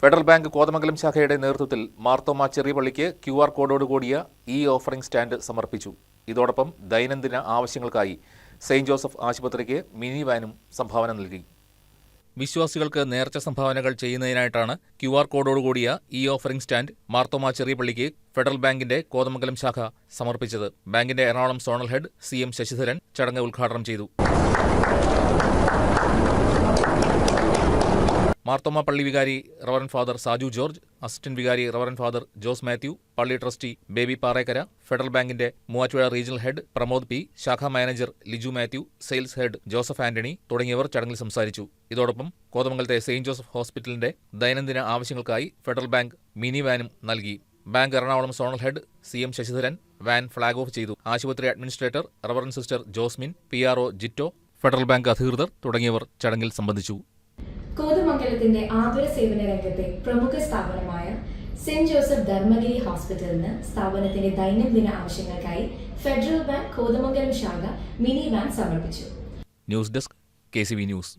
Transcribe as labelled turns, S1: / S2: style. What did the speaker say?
S1: Federal bank Kothamangalam ശാഖയുടെ നേതൃത്വത്തിൽ മാർത്തോമ ചെറിയപള്ളിക്ക് ക്യു ആർ കോഡോടുകൂടിയ ഇ ഓഫറിംഗ് സ്റ്റാൻഡ് സമർപ്പിച്ചു. ഇതോടൊപ്പം ദൈനംദിന ആവശ്യങ്ങൾക്കായി സെയിന്റ് ജോസഫ് ആശുപത്രിക്ക് മിനി വാനും സംഭാവന നൽകി. വിശ്വാസികൾക്ക് നേർച്ച സംഭാവനകൾ ചെയ്യുന്നതിനായിട്ടാണ് ക്യു ആർ കോഡോടുകൂടിയ ഇ ഓഫറിംഗ് സ്റ്റാൻഡ് മാർത്തോമ ചെറിയപള്ളിക്ക് ഫെഡറൽ ബാങ്കിന്റെ കോതമംഗലം ശാഖ സമർപ്പിച്ചത്. ബാങ്കിന്റെ Ernakulam zonal head C M Sasidharan ചടങ്ങ് ഉദ്ഘാടനം ചെയ്തു. മാർത്തോമ പള്ളി വികാരി reverend father Saju George assistant വികാരി റവറൻ ഫാദർ ജോസ് മാത്യു പള്ളി ട്രസ്റ്റി ബേബി പാറേക്കര ഫെഡറൽ ബാങ്കിന്റെ Muvattupuzha regional head Pramod P ശാഖാ manager Liju Mathew sales head Joseph Antony തുടങ്ങിയവർ ചടങ്ങിൽ സംസാരിച്ചു. ഇതോടൊപ്പം കോതമംഗലത്തെ സെയിന്റ് ജോസഫ് ഹോസ്പിറ്റലിന്റെ ദൈനംദിന ആവശ്യങ്ങൾക്കായി ഫെഡറൽ ബാങ്ക് മിനി വാനും നൽകി. Bank Ernakulam zonal head C M Sasidharan van flag off ചെയ്തു. ആശുപത്രി administrator reverend sister Josmin P R Jito Federal Bank അധികൃതർ തുടങ്ങിയവർ ചടങ്ങിൽ സംബന്ധിച്ചു.
S2: കോതമംഗലത്തിന്റെ ആതുര സേവന രംഗത്തെ പ്രമുഖ സ്ഥാപനമായ സെന്റ് ജോസഫ് ധർമ്മഗിരി ഹോസ്പിറ്റലിന് സ്ഥാപനത്തിന്റെ ദൈനംദിന ആവശ്യങ്ങൾക്കായി ഫെഡറൽ ബാങ്ക് കോതമംഗലം ശാഖ മിനി വാൻ സമർപ്പിച്ചു.
S1: News desk K news.